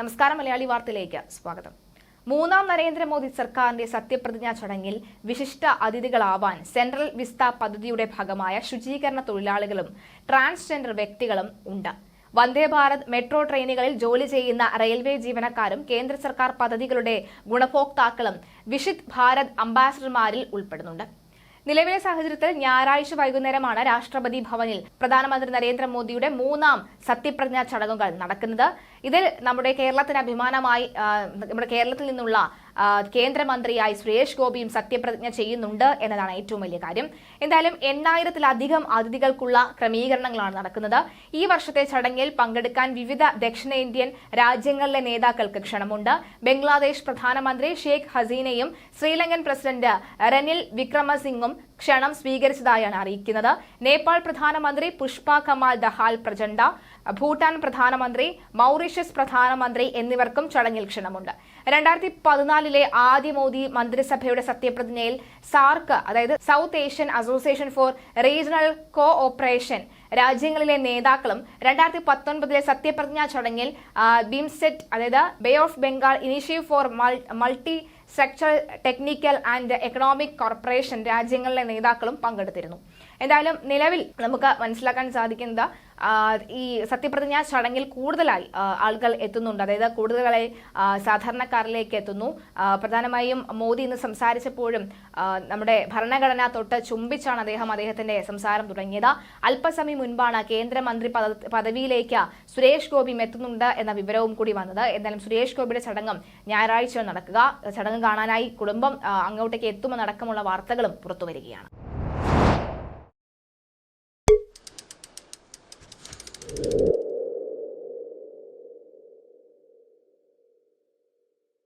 നമസ്കാരം മലയാളി വാർത്തയിലേക്ക് സ്വാഗതം. മൂന്നാം നരേന്ദ്രമോദി സർക്കാരിന്റെ സത്യപ്രതിജ്ഞാ ചടങ്ങിൽ വിശിഷ്ട അതിഥികളാവാൻ സെൻട്രൽ വിസ്ത പദ്ധതിയുടെ ഭാഗമായ ശുചീകരണ തൊഴിലാളികളും ട്രാൻസ്ജെൻഡർ വ്യക്തികളും ഉണ്ട്. വന്ദേ ഭാരത് മെട്രോ ട്രെയിനുകളിൽ ജോലി ചെയ്യുന്ന റെയിൽവേ ജീവനക്കാരും കേന്ദ്ര സർക്കാർ പദ്ധതികളുടെ ഗുണഭോക്താക്കളും വിഷിത് ഭാരത് അംബാസഡർമാരിൽ ഉൾപ്പെടുന്നുണ്ട്. നിലവിലെ സാഹചര്യത്തിൽ ഞായറാഴ്ച വൈകുന്നേരമാണ് രാഷ്ട്രപതി ഭവനിൽ പ്രധാനമന്ത്രി നരേന്ദ്രമോദിയുടെ മൂന്നാം സത്യപ്രതിജ്ഞാ ചടങ്ങുകൾ നടക്കുന്നത്. ഇതിൽ നമ്മുടെ കേരളത്തിന് അഭിമാനമായി നമ്മുടെ കേരളത്തിൽ നിന്നുള്ള കേന്ദ്രമന്ത്രിയായി സുരേഷ് ഗോപിയും സത്യപ്രതിജ്ഞ ചെയ്യുന്നുണ്ട് എന്നതാണ് ഏറ്റവും വലിയ കാര്യം. എന്തായാലും എണ്ണായിരത്തിലധികം അതിഥികൾക്കുള്ള ക്രമീകരണങ്ങളാണ് നടക്കുന്നത്. ഈ വർഷത്തെ ചടങ്ങിൽ പങ്കെടുക്കാൻ വിവിധ ദക്ഷിണേന്ത്യൻ രാജ്യങ്ങളിലെ നേതാക്കൾക്ക് ക്ഷണമുണ്ട്. ബംഗ്ലാദേശ് പ്രധാനമന്ത്രി ഷെയ്ഖ് ഹസീനയും ശ്രീലങ്കൻ പ്രസിഡന്റ് റനിൽ വിക്രമസിംഗും ക്ഷണം സ്വീകരിച്ചതായാണ് അറിയിക്കുന്നത്. നേപ്പാൾ പ്രധാനമന്ത്രി പുഷ്പ കമാൽ ദഹാൽ പ്രചണ്ഡ ഭൂട്ടാൻ പ്രധാനമന്ത്രി മൗറീഷ്യസ് പ്രധാനമന്ത്രി എന്നിവർക്കും ചടങ്ങിൽ ക്ഷണമുണ്ട്. രണ്ടായിരത്തി പതിനാലിലെ ആദ്യ മോദി മന്ത്രിസഭയുടെ സത്യപ്രതിജ്ഞയിൽ സാർക്ക് അതായത് South Asian association for regional cooperation രാജ്യങ്ങളിലെ നേതാക്കളും രണ്ടായിരത്തി പത്തൊൻപതിലെ സത്യപ്രതിജ്ഞാ ചടങ്ങിൽ ബിംസെറ്റ് അതായത് bay of Bengal initiative for multi structural technical and economic corporation രാജ്യങ്ങളിലെ നേതാക്കളും പങ്കെടുത്തിരുന്നു. എന്തായാലും നിലവിൽ നമുക്ക് മനസ്സിലാക്കാൻ സാധിക്കുന്നത് ഈ സത്യപ്രതിജ്ഞ ചടങ്ങിൽ കൂടുതലായി ആളുകൾ എത്തുന്നുണ്ട്. അതായത് കൂടുതലായി സാധാരണക്കാരിലേക്ക് എത്തുന്നു. പ്രധാനമായും മോദി ഇന്ന് സംസാരിച്ചപ്പോഴും നമ്മുടെ ഭരണഘടന തൊട്ട് ചുംബിച്ചാണ് അദ്ദേഹം അദ്ദേഹത്തിന്റെ സംസാരം തുടങ്ങിയത്. അല്പസമയം മുൻപാണ് കേന്ദ്രമന്ത്രി പദ- പദവിയിലേക്ക് സുരേഷ് ഗോപിയും എത്തുന്നുണ്ട് എന്ന വിവരവും കൂടി വന്നത്. എന്തായാലും സുരേഷ് ഗോപിയുടെ ചടങ്ങും ഞായറാഴ്ച നടക്കുക. ചടങ്ങ് കാണാനായി കുടുംബം അങ്ങോട്ടേക്ക് എത്തുമെന്നടക്കമുള്ള വാർത്തകളും പുറത്തുവരികയാണ്